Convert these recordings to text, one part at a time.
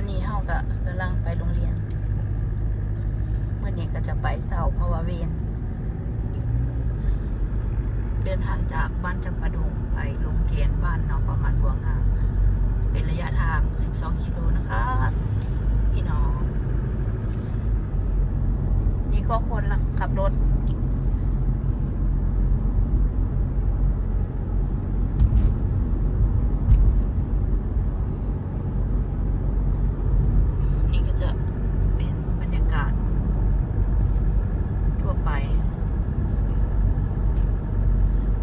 ณนี้เฮาก็กำลังไปโรงเรียนเมื่อนี้ก็จะไปเสาเพราะว่าเวรเดินทางจากบ้านจำปาดงไปโรงเรียนบ้านหนองประมาณบัวงามเป็นระยะทาง 12 กิโลนะคะพี่น้อง นี่ก็คนขับรถ นี่ก็จะเป็นบรรยากาศ ทั่วไป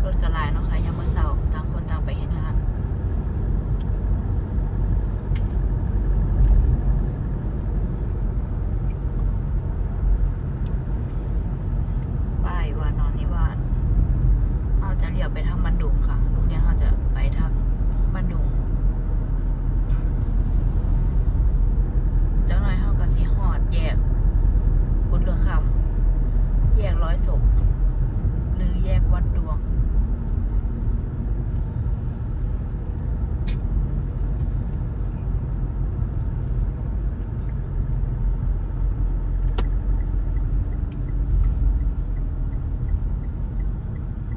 รถกระลายเนาะค่ะยังเมื่อเช้าต่างคนต่างไปเห็นงาน ป้ายวานอนนิวานเราจะเลี้ยวไปทางบันดุงค่ะโรงเรียนเขาจะไปทางบันดุงจังหน่อยเขาก็สีหอดแยก กุดเรือคำแยกร้อยศพหรือแยกวัดดวง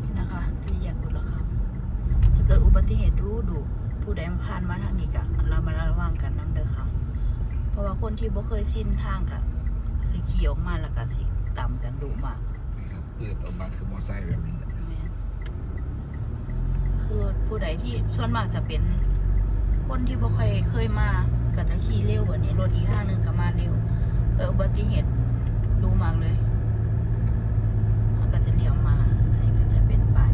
นี่นะคะสี่แยกกุดละคำจะเกิดอุบั ติเหตุดูดูผู้ใดผ่านมาทางนี้กะเรามาระวังกันน้ำเด้อค่ะ เพราะว่าคนที่บ่เคยสิ้นทางกะสิขี่ออกมาแล้วก็สิต่ำกันดูมากนะครับเปิดออกมาคือมอไซค์แบบนี้แหละแม่นคือผู้ใดที่ส่วนมากจะเป็นคนที่บ่ค่อยเคยมาก็จะขี่เร็วแบบนี้รถอีกทางหนึ่งก็มาเร็วเกิดอุบัติเหตุดูมากเลยเขาก็จะเลี้ยวมาอันนี้ก็จะเป็นป้าย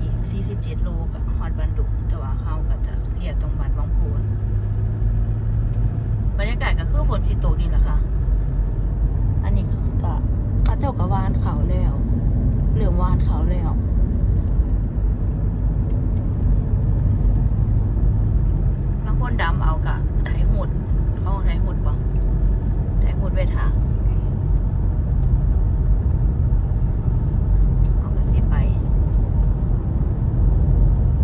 อีก47โลกับฮ อดบันดุงแต่ว่าเขาก็จะเลี้ยวตรงบ้านวังโพนบรรยากาศก็คือฝนสิโตนี่แหละค่ะ อันนี้ก็เขาเจ้าก็วานเขาแล้วเหลือมวานเขาแล้วบางคนดำเอากะไถหดเขาเอาไถหดบ่ไถหดไว้ทาก็สิไป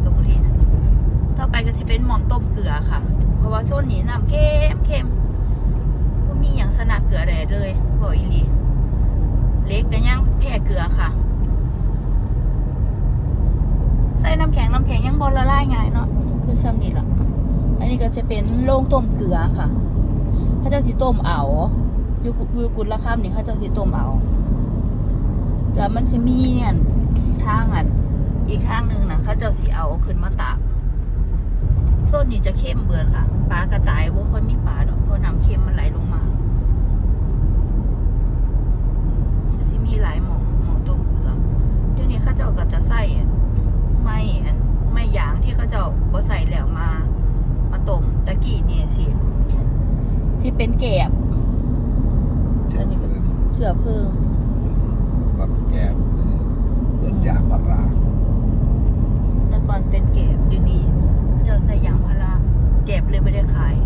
โรงเรียนต่อไปก็สิเป็น หม่อมต้มเกลือค่ะ เพราะว่าโซนนี้น้ำเค็มเค็มบ่มีอย่างสนักเกลือใดดเลยบอกอีลีเล็กก็ยังแพ้เกลือค่ะ ใส่น้ำแข็งน้ำแข็งยังบอลละลายง่ายเนาะคือซ้ำนี่ละอันนี้ก็จะเป็นโรงต้มเกลือค่ะเขาเจ้าสิต้มเอาอยู่กุอยู่กุดละคำนี่เขาเจ้าสิต้มเอาแล้วมันจะมีเนี่ยทางอันอีกทางหนึ่งนะเขาเจ้าสิเอาขึ้นมาตาก โซนนี้จะเข้มเบื่อค่ะปลากระต่ายว่าค่อยมีปลาดอกเพราะน้ำเค็มมันไหลลงมามันจะมีหลายหมองหมองต้มเกลือเดี๋ยวนี้เขาเจ้าก็จะใส่ไม่อันไม่ยางที่เขาเจะบ่ใส่แล้วมา มาต้มตะกี้นี่สิสิเป็นแกบเช่นคือเสือเพิ่ง ก็แก้ต้นยางพารา แต่ก่อนเป็นแกบเดี๋ยวนี้เขาเจะใส่ยางพาราแกบเลยไม่ได้ขาย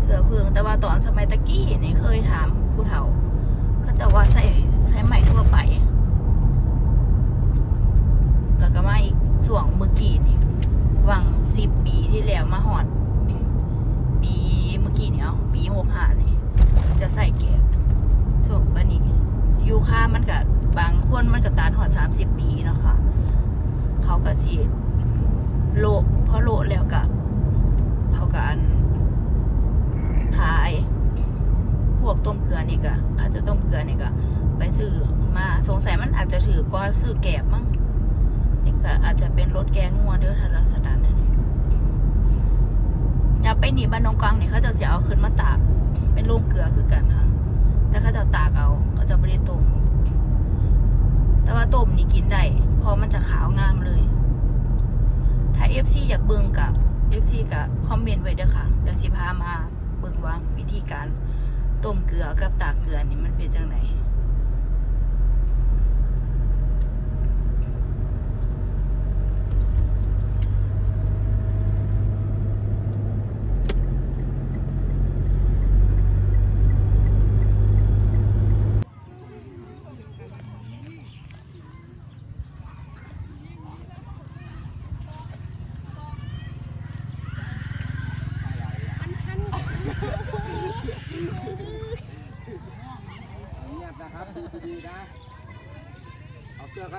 เสือเพิ่งแต่ว่าตอนสมัยตะกี้นี่เคยถามผู้เฒ่า เขาเจะว่าใส่ใช้ไหมทั่วไป แล้วก็มาอีกส่วงเมื่อกี้นี่วังสิบปีที่แล้วมาห อดปีเมื่อกี้เนี่ยปีหกห้านี่จะใส่แกบช่วงวันนี้ยูคามันกับบางคนมันก็ตานหอดสามสิบปีนะคะ เขาก็สิโละพอโลแล้วก็เขาก็อันขาย พวกต้มเกลือนี่ก็เขาจะต้มเกลือนี่ก็ไปซื้อมาสงสัยมันอาจจะถือก็ซื้อแกบมั้งนี่ก็อาจจะเป็นรถแกงงัวเด้อถ้าลักษณะนั้น อย่าไปหนีบ้านนองกลางเนี่ยเขาจะเสียเอาขึ้นมาตาก เป็นโรงเกลือคือกันค่ะ แต่เขาจะตากเอาเขาจะไม่ได้ต้มแต่ว่าต้มนี่กินได้เพราะมันจะขาวงามเลย ถ้า FC อยากเบิ่งกับ FC กับคอมเมนต์ไว้เด้อค่ะเดี๋ยวสิพามาเบิ่งว่าวิธีการต้มเกลือกับตากเกลือนี่มันเป็นจังไหน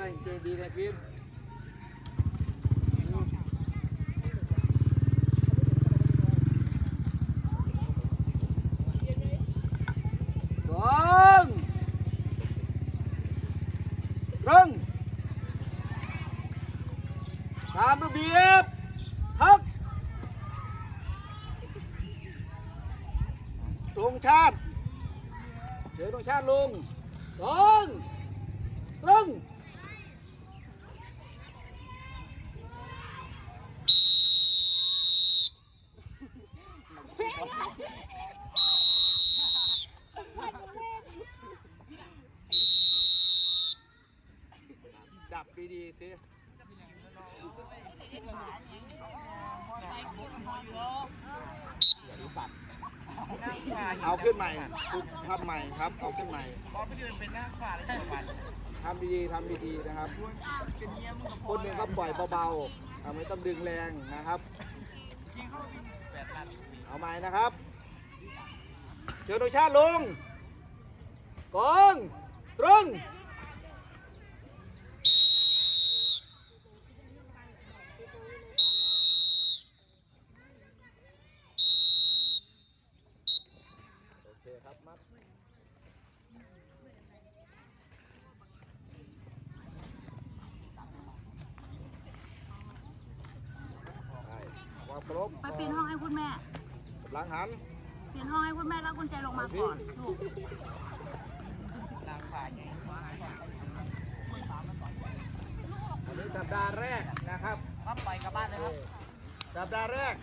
เสื้อก็ได้เกงดีเลยฟิล์มสอง รึงตามระเบียบทักลงชาติเดี๋ยวลงชาติลงสองรึงดับดีๆสิเอาขึ้นใหม่คุณทำใหม่ครับ เอาขึ้นใหม่ทำดีๆทำดีๆนะครับคนหนึ่งก็ปล่อยเบาๆอะไม่ต้องดึงแรงนะครับ เอาใหม่นะครับ เชิญโดยชาติลงกองตรงโอเคครับมัดไปวางครบไปปีนห้องให้คุณแม่ หลังหันปีนห้องให้คุณแม่แล้วกุญแจลงมาก่อนลูกอันนี้สัปดาห์แรกนะครับครับไปกลับบ้านเลยครับ สัปดาห์แรก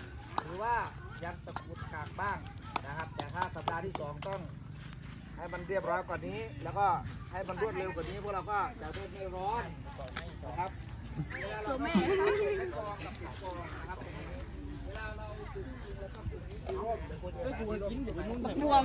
ถือว่ายังตะกุดขากบ้างนะครับ แต่ถ้าสัปดาห์ที่สองต้องให้มันเรียบร้อยกว่านี้ แล้วก็ให้มันรวดเร็วกว่านี้พวกเราก็จะได้ไม่ร้อนนะครับตัวแม่ บวม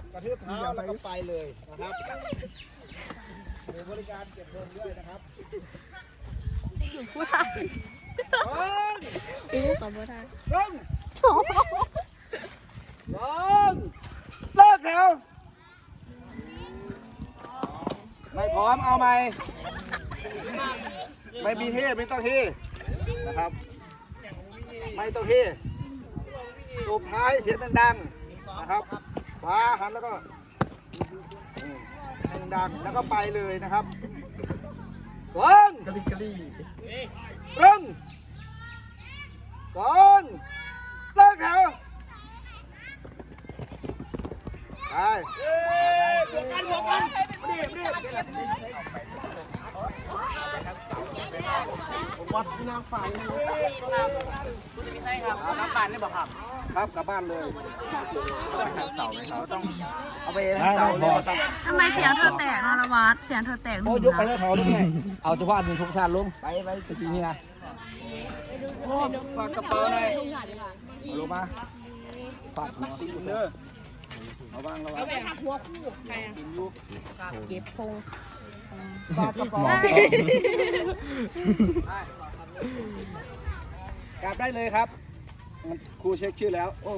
กระทืบเท้าแล้วก็ไปเลยนะครับมีบริการเก็บเงินด้วยนะครับผู้ชายลงอู้กับผู้ชายลงลงเลิกแถวไม่พร้อมเอาไหมไม่มีเฮไม่ต้องเฮนะครับ ไม่ต้องเฮตบท้ายเสียงดังๆนะครับ ขวาหันแล้วก็อืมให้ดังๆแล้วก็ไปเลยนะครับกองกะลิกะลีรึงกองเลิกแถวไปบวกกันบวกกันรีบรีบวัดนางฝ่ายครับก ลับบ้านเลยเอาไปให้เสาเลยทำไมเสียงเธอแตกนะละวัดเสียงเธอแตกหนูโอ้ยกไปนะแล้วเขาลุกไงเอาเฉพาะอันหนึ่งทุกชาติลงไปไปสกีนี่นะฝากกระเป๋าหน่อยเอาลงมาฝากหัวคุณเด้อเอาวางระวังเก็บพงฝากกระเป๋ากลับได้เลยครับ ครูเช็คชื่อแล้วโอ้